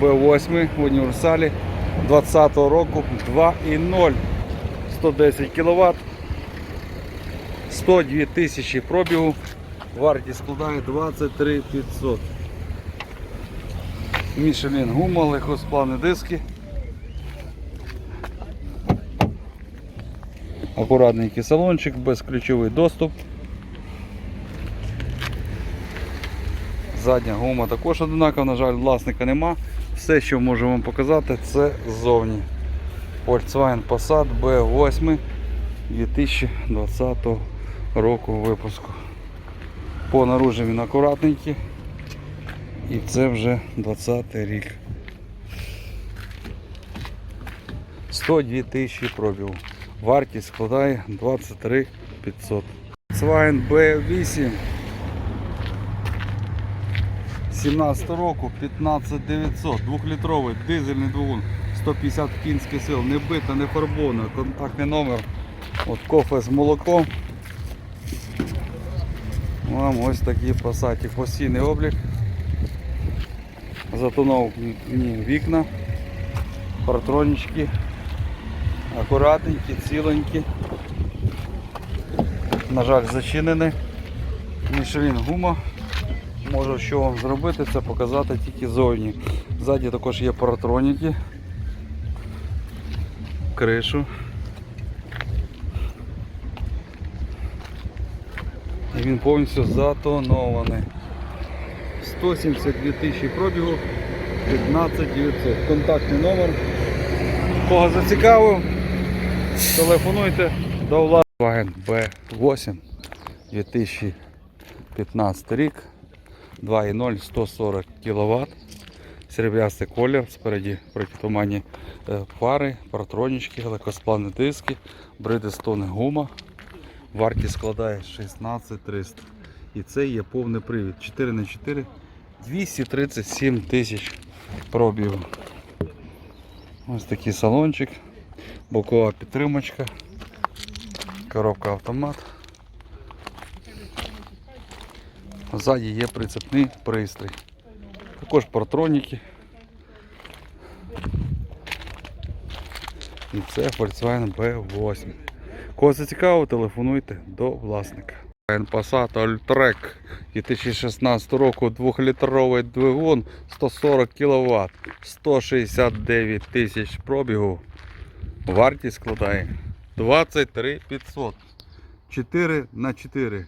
B8 в універсалі 20 року 2.0 110 кВт 102 тисячі пробігу. Вартість складає 23 500. Мішелін гума, легкосплавні диски. Акуратненький салончик, безключовий доступ. Задня гума також одинакова, на жаль, власника нема. Все, що можу вам показати, це ззовні. Volkswagen Passat B8 2020 року випуску. По наружі він акуратненький. І це вже 20 рік. 102 тисячі пробігу. Вартість складає 23 500. Volkswagen B8 17 року 15900, 2-літровий дизельний двигун, 150 кінських сил, не бита, не фарбована, контактний номер. От кофе з молоком. Вам ось такі пасаті. Постійний облік. Затоновані вікна, партронічки, акуратненькі, ціленькі. На жаль, зачинені. Мішелін гума. Можу що вам зробити, це показати тільки зовні. Ззаді також є паратроніки, кришу. І він повністю затонований. 172 тисячі пробігу, 15 900. Контактний номер. Кого зацікавив, телефонуйте до влади. Volkswagen B8 2015 рік. 2.0 140 кВт. Серебрястий колір, спереді протитуманні е, фари, паратронічки, легкосплавні диски, бридистони гума. Вартість складає 16300. І це є повний привід. 4х4 237 тисяч пробігу. Ось такий салончик, бокова підтримочка, коробка автомат. Ззаді є прицепний пристрій. Також партроніки. І це Volkswagen B8. Кого зацікавило, телефонуйте до власника. Passat Alltrack 2016 року 2-літровий двигун 140 кВт, 169 тисяч пробігу. Вартість складає 23 500. 4 на 4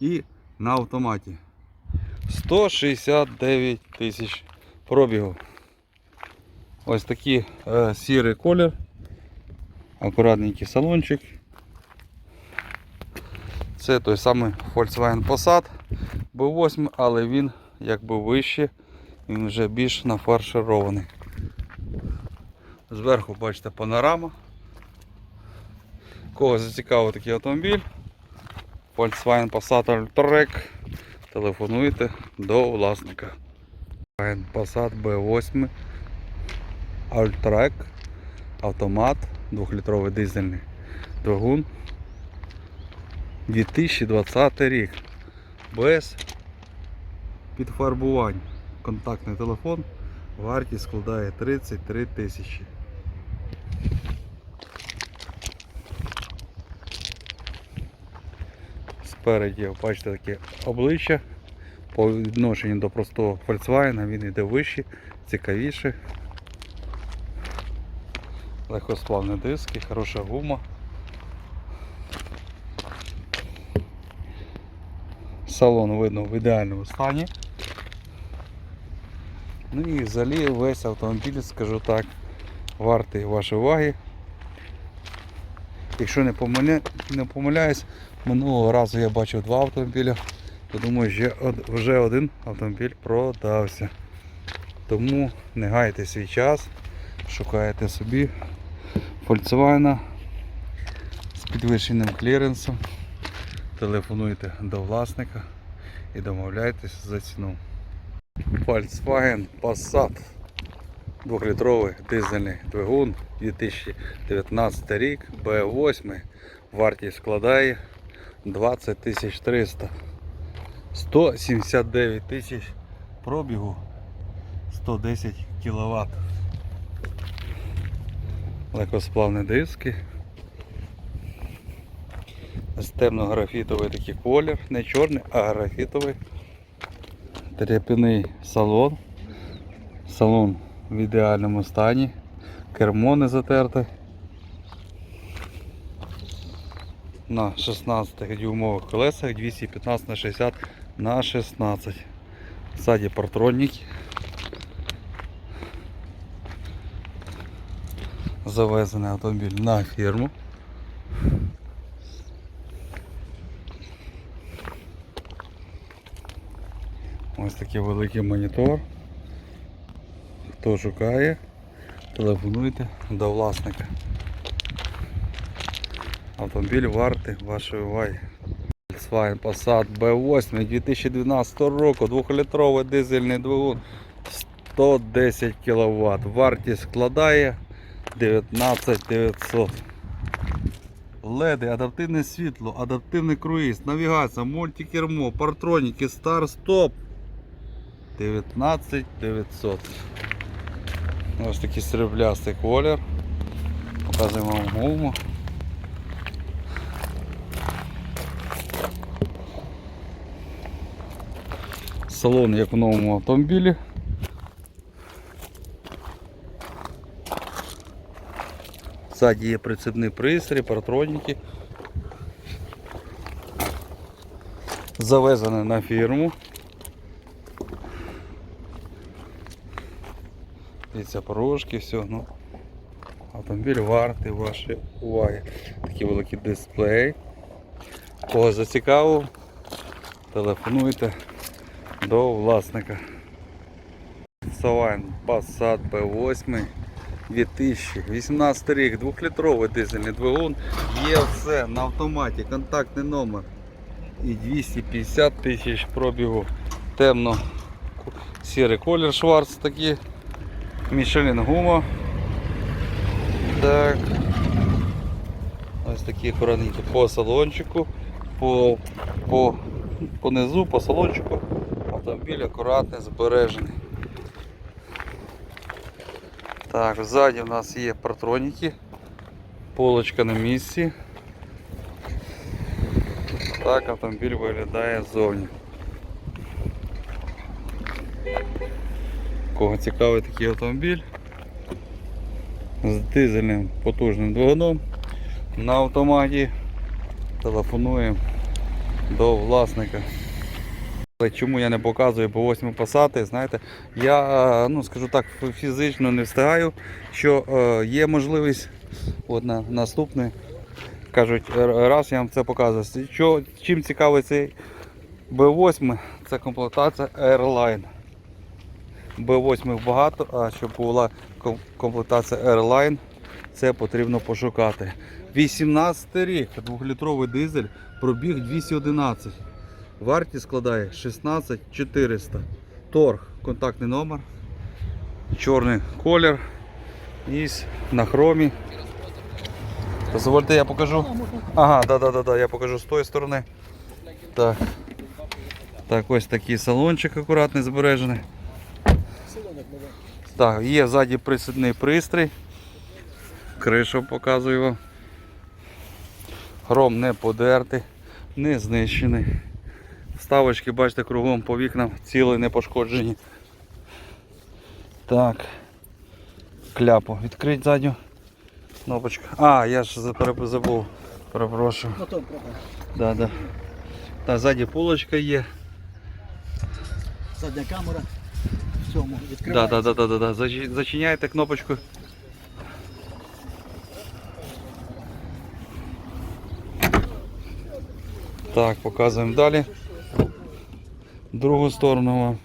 і на автоматі. 169 тисяч пробігу. Ось такий е, сірий колір. Акуратненький салончик. Це той самий Volkswagen Passat B8, але він якби вище, він вже більш нафарширований. Зверху бачите панорама. Кого зацікавив такий автомобіль, Volkswagen Passat Alltrack, телефонуйте до власника. Volkswagen Passat B8 Alltrack, автомат, 2-літровий дизельний двигун. 2020 рік. Без підфарбувань. Контактний телефон. Вартість складає 33 тисячі. Спереді бачите таке обличчя. По відношенню до простого Volkswagen він йде вище, цікавіше. Легкосплавні диски, хороша гума. Салон видно в ідеальному стані. Ну і взагалі весь автомобіль, скажу так, вартий вашої уваги. Якщо не, помиля... не помиляюсь, минулого разу я бачив два автомобіля, то думаю, од- вже один автомобіль продався. Тому не гайте свій час, шукайте собі Volkswagen з підвищеним кліренсом. Телефонуйте до власника і домовляйтесь за ціну. Volkswagen Passat 2-літровий дизельний двигун 2019 рік B8 вартість складає 20 300 179 тисяч пробігу 110 кВт. Легкосплавні диски. З темно-графітовий такий колір, не чорний, а графітовий. Тряпяний салон. Салон в ідеальному стані. Кермо не затерте. На 16 дюймових колесах 215 на 60 на 16. Ззаді партронники. Завезений автомобіль на фірму. Ось такий великий монітор. Хто шукає, телефонуйте до власника. Автомобіль вартий вашої уваги. Volkswagen Passat B8 2012 року, 2-літровий дизельний двигун 110 кВт. Вартість складає 19 900. Леди, адаптивне світло, адаптивний круїз, навігація, мультикермо, партроніки, старт-стоп. 19 900. Ось такий сріблястий колір. Показуємо вам гуму. Салон як в новому автомобілі. Ззаді є прицепний пристрій, партроніки. Завезене на фірму. Дивіться, порожки, все, ну. Автомобіль вартий вашої уваги. Такий великий дисплей. Кого зацікавив, телефонуйте до власника. Savine Passat B8 2018 рік, 2-літровий дизельний двигун. Є все на автоматі, контактний номер. І 250 тисяч пробігу. Темно сірий колір шварц такий. Мішелін гума. Так. Ось такі акуратненькі по салончику, по, по, по низу, по салончику. Автомобіль акуратний, збережений. Так, ззаді в нас є партроніки, полочка на місці. Так автомобіль виглядає ззовні. Кого цікавий такий автомобіль з дизельним потужним двигуном на автоматі. Телефонуємо до власника. Але чому я не показую по 8 пасати, знаєте, я е, ну, скажу так, фізично не встигаю, що е, є можливість от на наступний, кажуть, раз я вам це показую. Що, чим цікавий цей B8, це комплектація Airline. B8 багато, а щоб була комплектація Airline, це потрібно пошукати. 18 рік, 2-літровий дизель, пробіг 211. Вартість складає 16 400. Торг, контактний номер, чорний колір і на хромі. Дозвольте, я покажу. Ага, да, да, да, да, я покажу з тої сторони. Так. Так, ось такий салончик акуратний збережений. Так, є ззаді присадний пристрій. Кришу показую вам. Хром не подертий, не знищений. Вставочки, бачите, кругом по вікнам ціли не пошкоджені. Так. Кляпу. Відкрить задню кнопочку. А, я ж забув. Перепрошую. Пропав. Да, да. Та ззаді полочка є. Задня камера. Цьому Да, да, да, да, да, да. Зачиняєте кнопочку. Так, показуємо далі. Другу сторону.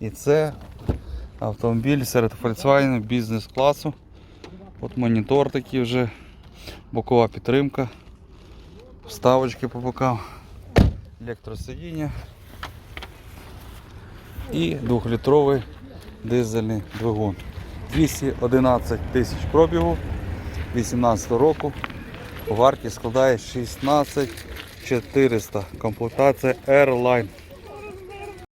І це автомобіль серед Volkswagen бізнес-класу. От монітор такий вже, бокова підтримка, вставочки по бокам, електросидіння і 2-літровий дизельний двигун. 211 тисяч пробігу 18 року. Вартість складає 16 400. Комплектація Airline.